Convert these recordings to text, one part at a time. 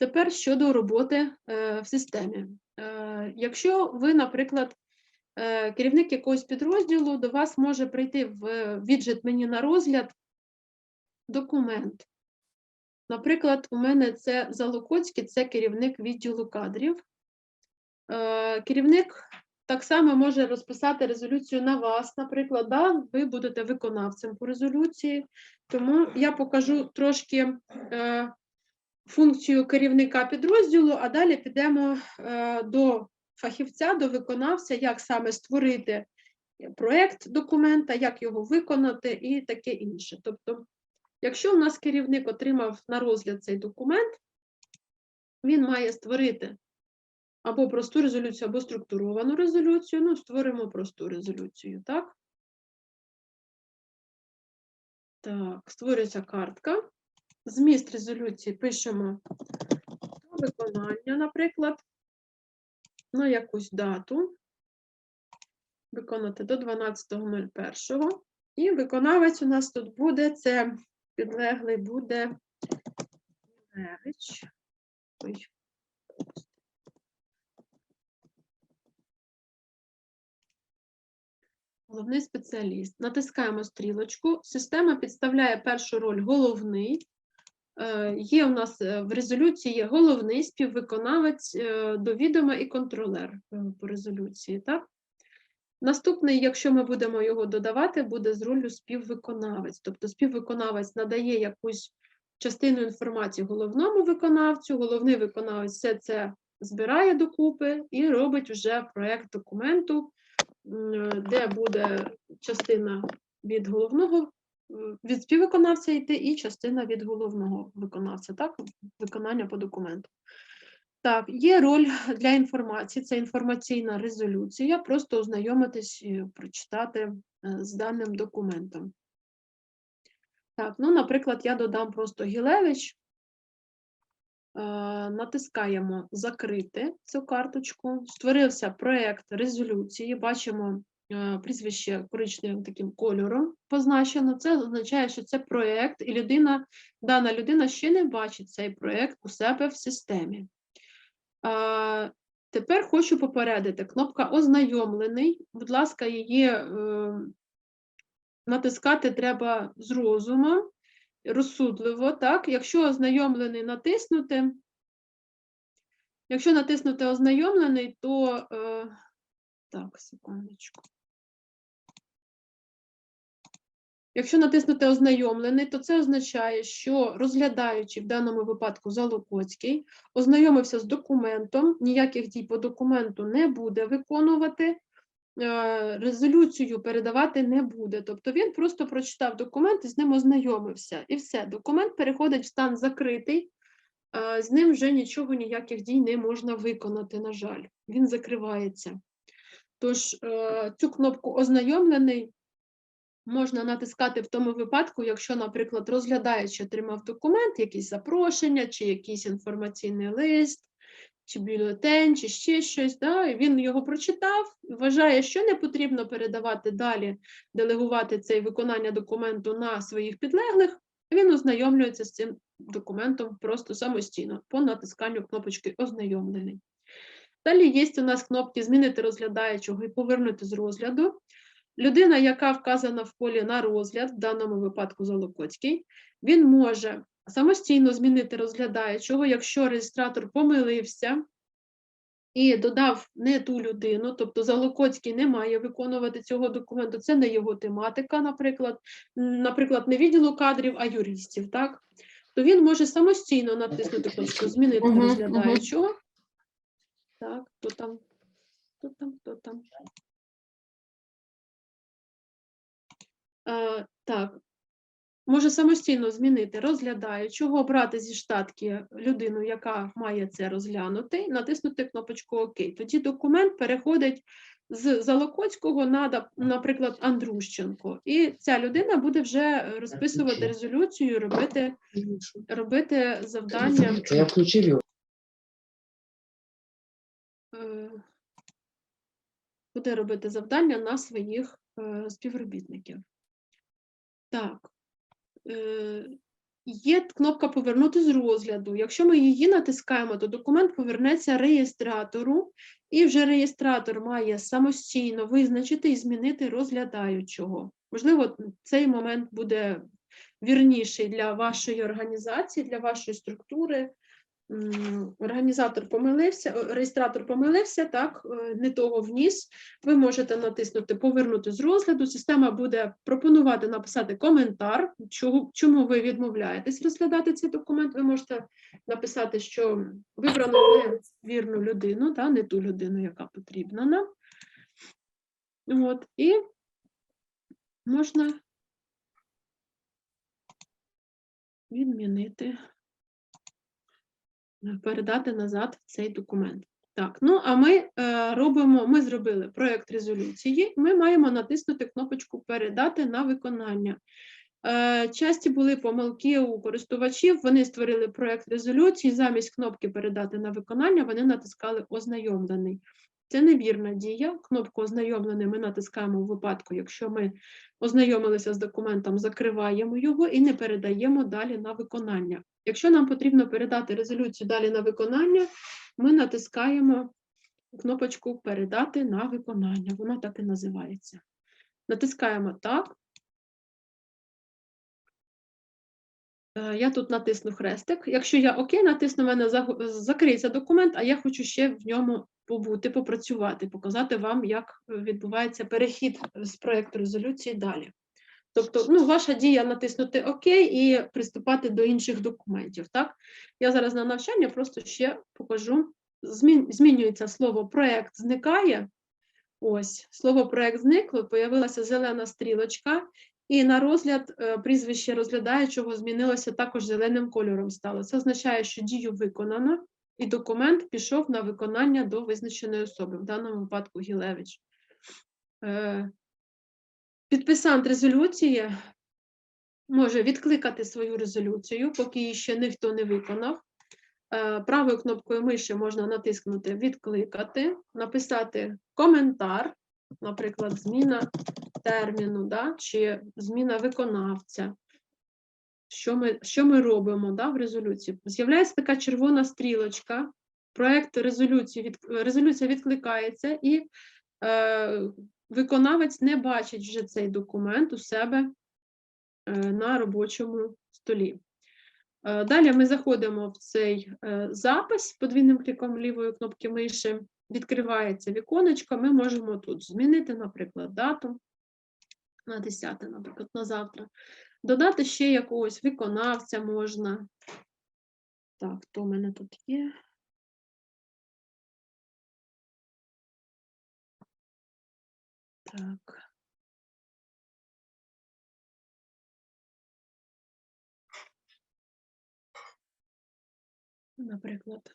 Тепер щодо роботи е, в системі. Е, Якщо ви, наприклад, е, керівник якогось підрозділу, до вас може прийти в віджит мені на розгляд документ. Наприклад, у мене це Залокоцький, це керівник відділу кадрів. Керівник так само може розписати резолюцію на вас, наприклад, да, ви будете виконавцем по резолюції. Тому я покажу трошки функцію керівника підрозділу, а далі підемо е, до фахівця, до виконавця, як саме створити проєкт документа, як його виконати і таке інше. Тобто, якщо у нас керівник отримав на розгляд цей документ, він має створити або просту резолюцію, або структуровану резолюцію. Ну, створимо просту резолюцію, так? Так, створюється картка. Зміст резолюції пишемо про виконання, наприклад, на якусь дату. Виконати до 12.01. І виконавець у нас тут буде, це підлеглий буде Левич. Ой. Головний спеціаліст. Натискаємо стрілочку. Система підставляє першу роль головний. Е, Є у нас е, в резолюції головний співвиконавець е, до відома і контролер по резолюції. Так? Наступний, якщо ми будемо його додавати, буде з ролью співвиконавець. Тобто співвиконавець надає якусь частину інформації головному виконавцю, головний виконавець все це збирає докупи і робить вже проєкт документу, де буде частина від головного від співвиконавця йти і частина від головного виконавця, так? Виконання по документу. Так, є роль для інформації, це інформаційна резолюція, просто ознайомитись і прочитати е, з даним документом. Так, ну, наприклад, я додам просто Гілевич. Е, Натискаємо Закрити цю карточку. Створився проєкт резолюції. Бачимо е, прізвище коричневим таким кольором позначено. Це означає, що це проєкт, і людина, дана людина ще не бачить цей проєкт у себе в системі. А, Тепер хочу попередити. Кнопка Ознайомлений. Будь ласка, її е, натискати треба з розумом, розсудливо. Так? Якщо ознайомлений натиснути, якщо натиснути ознайомлений, то е, так, секундочку. Якщо натиснути ознайомлений, то це означає, що розглядаючи в даному випадку Залокоцький, ознайомився з документом, ніяких дій по документу не буде виконувати, е, резолюцію передавати не буде. Тобто він просто прочитав документ і з ним ознайомився. І все, документ переходить в стан закритий, е, з ним вже нічого, ніяких дій не можна виконати, на жаль, він закривається. Тож е, цю кнопку ознайомлений можна натискати в тому випадку, якщо, наприклад, розглядаючи отримав документ, якісь запрошення, чи якийсь інформаційний лист, чи бюлетень, чи ще щось, да, і він його прочитав, вважає, що не потрібно передавати далі, делегувати це виконання документу на своїх підлеглих, він ознайомлюється з цим документом просто самостійно по натисканню кнопочки Ознайомлений. Далі є у нас кнопки Змінити розглядаючого і повернути з розгляду. Людина, яка вказана в полі на розгляд, в даному випадку Залокоцький, він може самостійно змінити розглядаючого, якщо реєстратор помилився і додав не ту людину, тобто Залокоцький не має виконувати цього документу, це не його тематика, наприклад, наприклад, не відділу кадрів, а юристів, так? То він може самостійно натиснути кнопку Змінити розглядаючого. Так, хто там? Хто там, хто там? Так, може самостійно змінити розглядаючого, обрати зі штатки людину, яка має це розглянути, натиснути кнопочку ОК. Тоді документ переходить з Залокоцького на, наприклад, Андрущенко. І ця людина буде вже розписувати резолюцію, робити, робити завдання. Я включив його. е, буде робити завдання на своїх е, співробітників. Так. Е, є кнопка Повернути з розгляду. Якщо ми її натискаємо, то документ повернеться реєстратору, і вже реєстратор має самостійно визначити і змінити розглядаючого. Можливо, цей момент буде вірніший для вашої організації, для вашої структури. Організатор помилився, реєстратор помилився, так, е, не того вніс. Ви можете натиснути Повернути з розгляду. Система буде пропонувати написати коментар, чому ви відмовляєтесь розглядати цей документ. Ви можете написати, що вибрано невірну людину, та, не ту людину, яка потрібна нам. От, і можна відмінити, передати назад цей документ. Так, ну а ми е, робимо, ми зробили проєкт резолюції, ми маємо натиснути кнопочку Передати на виконання. Е, часті були помилки у користувачів, вони створили проєкт резолюції, замість кнопки Передати на виконання вони натискали Ознайомлений. Це невірна дія. Кнопку ознайомлене ми натискаємо у випадку, якщо ми ознайомилися з документом, закриваємо його і не передаємо далі на виконання. Якщо нам потрібно передати резолюцію далі на виконання, ми натискаємо кнопочку Передати на виконання. Вона так і називається. Натискаємо так. Я тут натисну хрестик. Якщо я ОК, натисну, в мене закриється документ, а я хочу ще в ньому побути, попрацювати, показати вам, як е, відбувається перехід з проєкту резолюції далі. Тобто, ну, ваша дія натиснути ОК і приступати до інших документів. Так? Я зараз на навчання просто ще покажу. Змін, змінюється слово проєкт зникає. Ось, слово проєкт зникло, появилася зелена стрілочка, і на розгляд е, прізвище розглядаючого змінилося також зеленим кольором стало. Це означає, що дію виконано, і документ пішов на виконання до визначеної особи, в даному випадку Гілевич. Е, Підписант резолюції може відкликати свою резолюцію, поки її ще ніхто не виконав. Е, Правою кнопкою миші можна натиснути Відкликати, написати коментар, наприклад, зміна терміну, да, чи зміна виконавця. Що ми, що ми робимо да, в резолюції? З'являється така червона стрілочка, проєкт резолюції, від, резолюція відкликається, і е, виконавець не бачить вже цей документ у себе е, на робочому столі. Е, Далі ми заходимо в цей е, запис подвійним кліком лівої кнопки миші, відкривається віконечко, ми можемо тут змінити, наприклад, дату на 10, наприклад, на завтра. Додати ще якогось виконавця можна. Так, хто в мене тут є? Так. Наприклад.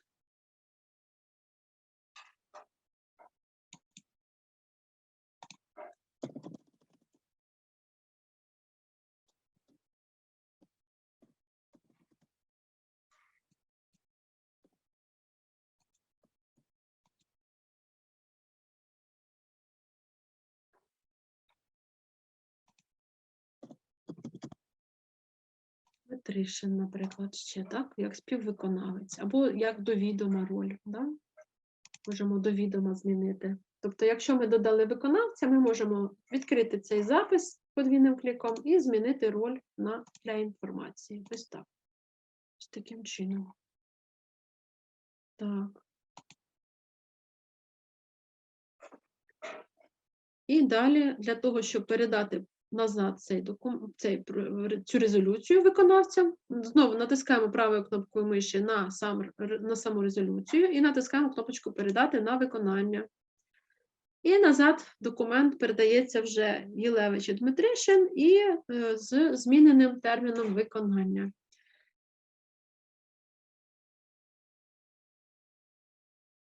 Петришин, наприклад, ще так, як співвиконавець, або як до відома роль. Да? Можемо до відома змінити. Тобто, якщо ми додали виконавця, ми можемо відкрити цей запис подвійним кліком і змінити роль на, для інформації. Ось так. Ось таким чином. Так. І далі для того, щоб передати назад цей докум... цей, цю резолюцію виконавцям, знову натискаємо правою кнопкою миші на, сам, на саму резолюцію і натискаємо кнопочку Передати на виконання. І назад документ передається вже Єлевич і Дмитришин і е, з зміненим терміном виконання.